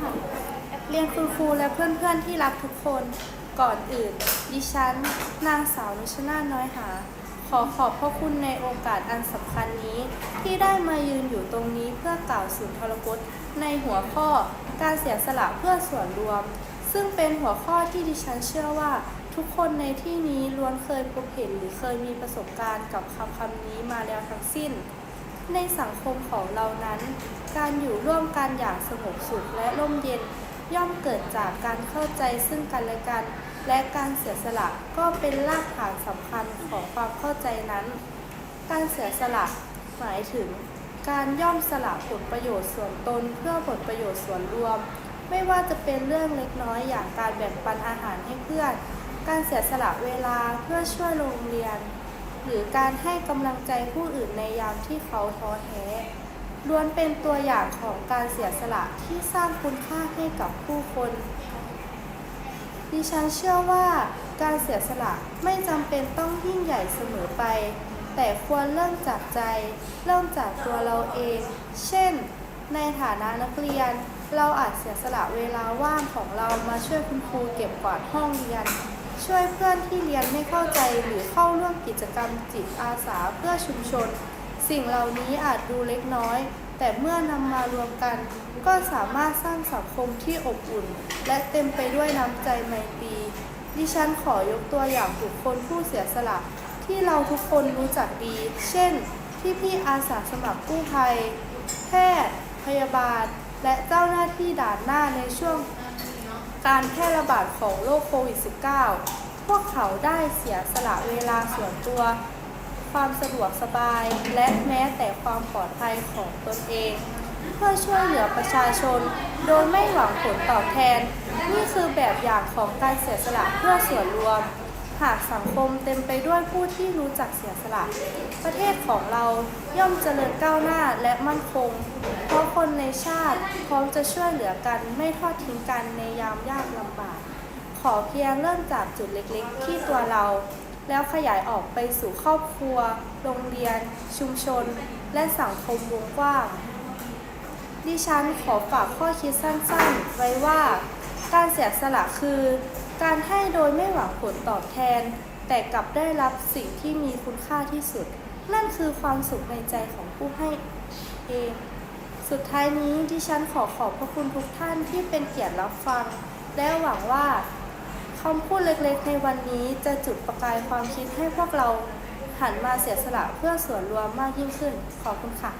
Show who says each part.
Speaker 1: ค่ะเรียนคุณครูและเพื่อนๆที่รักทุกคนก่อนอื่น ดิฉัน นางสาวนุชนาน้อยหา ขอขอบพระคุณในโอกาสอันสำคัญนี้ ที่ได้มายืนอยู่ตรงนี้เพื่อกล่าวสุนทรพจน์ในหัวข้อการเสียสละเพื่อส่วนรวม ซึ่งเป็นหัวข้อที่ดิฉันเชื่อว่าทุกคนในที่นี้ล้วนเคยพบเห็นหรือเคยมีประสบการณ์กับคำคำนี้มาแล้วทั้งสิ้น ในสังคมของเรานั้น การอยู่ร่วมกันอย่างสงบสุขและร่มเย็นย่อมเกิดจากการเข้าใจซึ่งกันและกัน และการเสียสละก็เป็นรากฐานสำคัญของความเข้าใจนั้น การเสียสละหมายถึง การย่อมสละผลประโยชน์ส่วนตนเพื่อผลประโยชน์ส่วนรวม ไม่ว่าจะเป็นเรื่องเล็กน้อยอย่างการแบ่งปันอาหารให้เพื่อน การเสียสละเวลาเพื่อช่วยโรงเรียน หรือการให้กำลังใจผู้อื่นในยามที่เขาท้อแท้ล้วนเป็นตัวอย่างของการเสียสละที่สร้างคุณค่าให้กับผู้คนดิฉันเชื่อว่าการเสียสละไม่จำเป็นต้องยิ่งใหญ่เสมอไป แต่ควรเริ่มจากใจ เริ่มจากตัวเราเอง เช่น ในฐานะนักเรียน เราอาจเสียสละเวลาว่างของเรามาช่วยคุณครูเก็บกวาดห้องเรียน ช่วยเพื่อนที่เรียนไม่เข้าใจหรือเข้าร่วมกิจกรรมจิตอาสาเพื่อชุมชน สิ่งเหล่านี้อาจดูเล็กน้อย แต่เมื่อนำมารวมกัน ก็สามารถสร้างสังคมที่อบอุ่น และเต็มไปด้วยน้ำใจไมตรีดิฉันขอยกตัวอย่างบุคคลผู้เสียสละ ที่เราทุกคนรู้จักดี เช่นพี่พี่อาสาสมัครกู้ภัย แพทย์ พยาบาล และเจ้าหน้าที่ด่านหน้าในช่วง การแพร่ระบาดของโรคโควิด -19 พวกเขาได้เสียสละเวลาส่วนตัว ความสะดวกสบาย และแม้แต่ความปลอดภัยของตนเอง เพื่อช่วยเหลือประชาชน โดยไม่หวังผลตอบแทน นี่คือแบบอย่างของการเสียสละเพื่อส่วนรวม หากสังคมเต็มไปด้วยผู้ที่รู้จักเสียสละ ประเทศของเราย่อมเจริญก้าวหน้าและมั่นคง เพราะคนในชาติพร้อมจะช่วยเหลือกันไม่ทอดทิ้งกันในยามยากลำบาก ขอเพียงเริ่มจากจุดเล็กๆ ที่ตัวเรา แล้วขยายออกไปสู่ครอบครัว โรงเรียน ชุมชน และสังคมวงกว้างดิฉันขอฝากข้อคิดสั้นๆ ไว้ว่า การเสียสละคือ การให้โดยไม่หวังผลตอบแทน แต่กลับได้รับสิ่งที่มีคุณค่าที่สุด นั่นคือความสุขในใจของผู้ให้เอง สุดท้ายนี้ดิฉันขอขอบพระคุณทุกท่านที่เป็นเกียรติรับฟัง และหวังว่าคำพูดเล็กๆ ในวันนี้จะจุดประกายความคิดให้พวกเราหันมาเสียสละเพื่อส่วนรวมมากยิ่งขึ้น ขอบคุณค่ะ